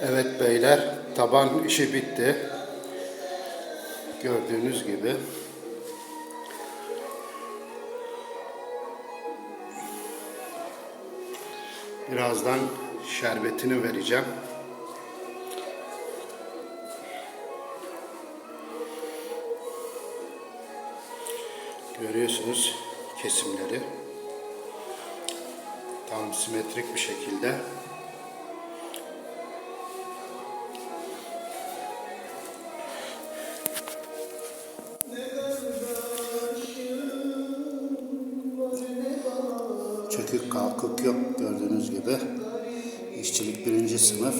Evet beyler, taban işi bitti. Gördüğünüz gibi. Birazdan şerbetini vereceğim. Görüyorsunuz kesimleri. Tam simetrik bir şekilde. Kalkık yok gördüğünüz gibi. İşçilik birinci sınıf.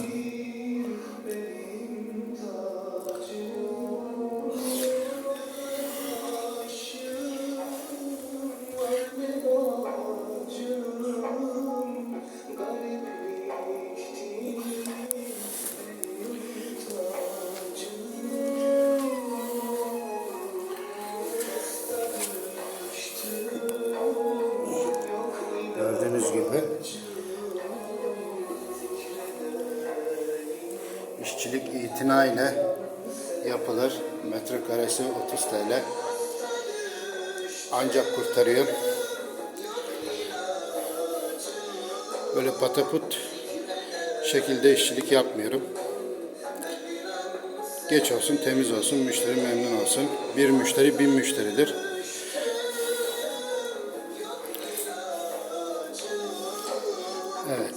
Gibi. İşçilik itina ile yapılır. Metrekaresi 30 TL. Ancak kurtarıyor. Böyle pataput şekilde işçilik yapmıyorum. Geç olsun, temiz olsun, müşteri memnun olsun. Bir müşteri bin müşteridir. Evet.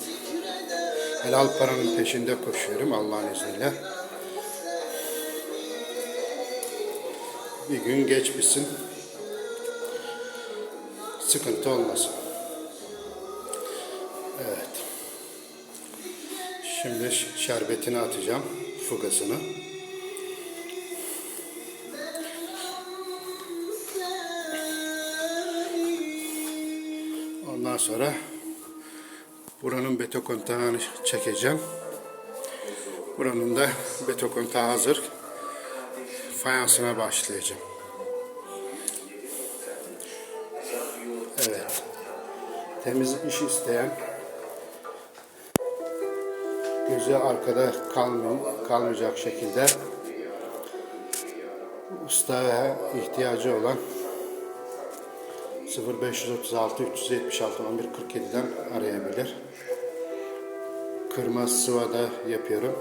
Helal paranın peşinde koşuyorum Allah'ın izniyle. Bir gün geç bitsin. Sıkıntı olmasın. Evet. Şimdi şerbetini atacağım. Fugasını. Ondan sonra Buranın beton kontağını çekeceğim. Buranın da beton kontağı hazır. Fayansına başlayacağım. Evet. Temiz iş isteyen gözü arkada kalmıyor, kalmayacak şekilde ustaya ihtiyacı olan 0536 376 11 47'den arayabilir. Kırma sıvada yapıyorum.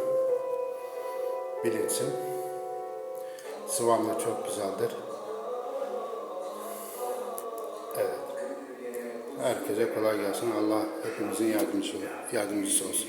Bilinsin. Sıvam da çok güzeldir. Evet. Herkese kolay gelsin. Allah hepimizin yardımcısı, yardımcısı olsun.